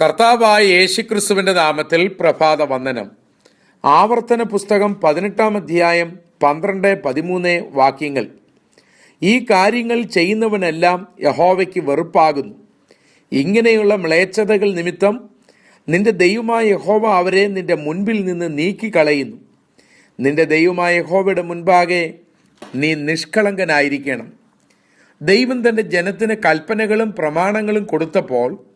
കർത്താവായ യേശുക്രിസ്തുവിന്റെ നാമത്തിൽ പ്രഭാത വന്ദനം ആവർത്തന പുസ്തകം പതിനെട്ടാം അധ്യായം പന്ത്രണ്ട് പതിമൂന്ന് വാക്യങ്ങൾ. ഈ കാര്യങ്ങൾ ചെയ്യുന്നവനെല്ലാം യഹോവയ്ക്ക് വെറുപ്പാകുന്നു. ഇങ്ങനെയുള്ള മ്ലേച്ഛതകൾ നിമിത്തം നിന്റെ ദൈവമായ യഹോവ അവരെ നിന്റെ മുൻപിൽ നിന്ന് നീക്കിക്കളയുന്നു. നിന്റെ ദൈവമായ യഹോവയുടെ മുൻപാകെ നീ നിഷ്കളങ്കനായിരിക്കണം. ദൈവം തന്റെ ജനത്തിന് കൽപ്പനകളും പ്രമാണങ്ങളും കൊടുത്തപ്പോൾ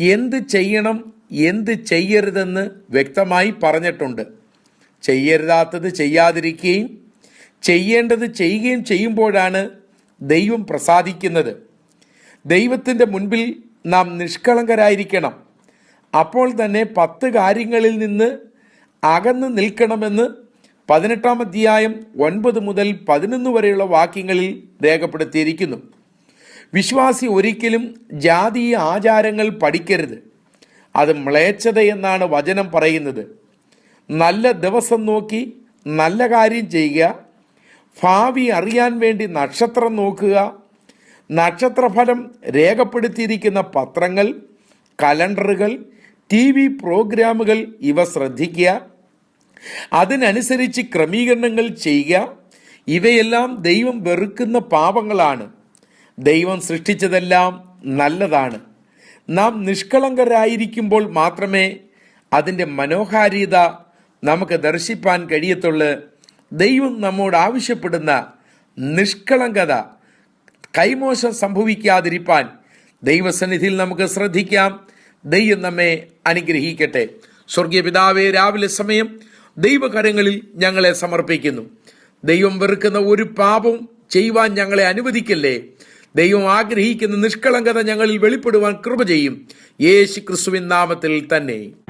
എന്ത് ചെയ്യണം എന്ത് ചെയ്യരുതെന്ന് വ്യക്തമായി പറഞ്ഞിട്ടുണ്ട്. ചെയ്യരുതാത്തത് ചെയ്യാതിരിക്കുകയും ചെയ്യേണ്ടത് ചെയ്യുകയും ചെയ്യുമ്പോഴാണ് ദൈവം പ്രസാദിക്കുന്നത്. ദൈവത്തിന്റെ മുൻപിൽ നാം നിഷ്കളങ്കരായിരിക്കണം. അപ്പോൾ തന്നെ പത്ത് കാര്യങ്ങളിൽ നിന്ന് അകന്ന് നിൽക്കണമെന്ന് പതിനെട്ടാം അധ്യായം ഒൻപത് മുതൽ പതിനൊന്ന് വരെയുള്ള വാക്യങ്ങളിൽ രേഖപ്പെടുത്തിയിരിക്കുന്നു. വിശ്വാസി ഒരിക്കലും ജാതീയ ആചാരങ്ങൾ പഠിക്കരുത്. അത് മ്ലേച്ഛത എന്നാണ് വചനം പറയുന്നത്. നല്ല ദിവസം നോക്കി നല്ല കാര്യം ചെയ്യുക. ഭാവി അറിയാൻ വേണ്ടി നക്ഷത്രം നോക്കുക. നക്ഷത്രഫലം രേഖപ്പെടുത്തിയിരിക്കുന്ന പത്രങ്ങൾ കലണ്ടറുകൾ ടി വി പ്രോഗ്രാമുകൾ ഇവ ശ്രദ്ധിക്കുക. അതിനനുസരിച്ച് ക്രമീകരണങ്ങൾ ചെയ്യുക. ഇവയെല്ലാം ദൈവം വെറുക്കുന്ന പാപങ്ങളാണ്. ദൈവം സൃഷ്ടിച്ചതെല്ലാം നല്ലതാണ്. നാം നിഷ്കളങ്കരായിരിക്കുമ്പോൾ മാത്രമേ അതിന്റെ മനോഹാരിത നമുക്ക് ദർശിപ്പാൻ കഴിയത്തുള്ളൂ. ദൈവം നമ്മോട് ആവശ്യപ്പെടുന്ന നിഷ്കളങ്കത കൈമോശം സംഭവിക്കാതിരിപ്പാൻ ദൈവസന്നിധിയിൽ നമുക്ക് ശ്രദ്ധിക്കാം. ദൈവം നമ്മെ അനുഗ്രഹിക്കട്ടെ. സ്വർഗീയ പിതാവേ രാവിലെ സമയം ദൈവകരങ്ങളിൽ ഞങ്ങളെ സമർപ്പിക്കുന്നു. ദൈവം വെറുക്കുന്ന ഒരു പാപം ചെയ്യുവാൻ ഞങ്ങളെ അനുവദിക്കല്ലേ? ദൈവം ആഗ്രഹിക്കുന്ന നിഷ്കളങ്കത ഞങ്ങളിൽ വെളിപ്പെടുവാൻ കൃപ ചെയ്യും. യേശു ക്രിസ്തുവിൻ നാമത്തിൽ തന്നെ.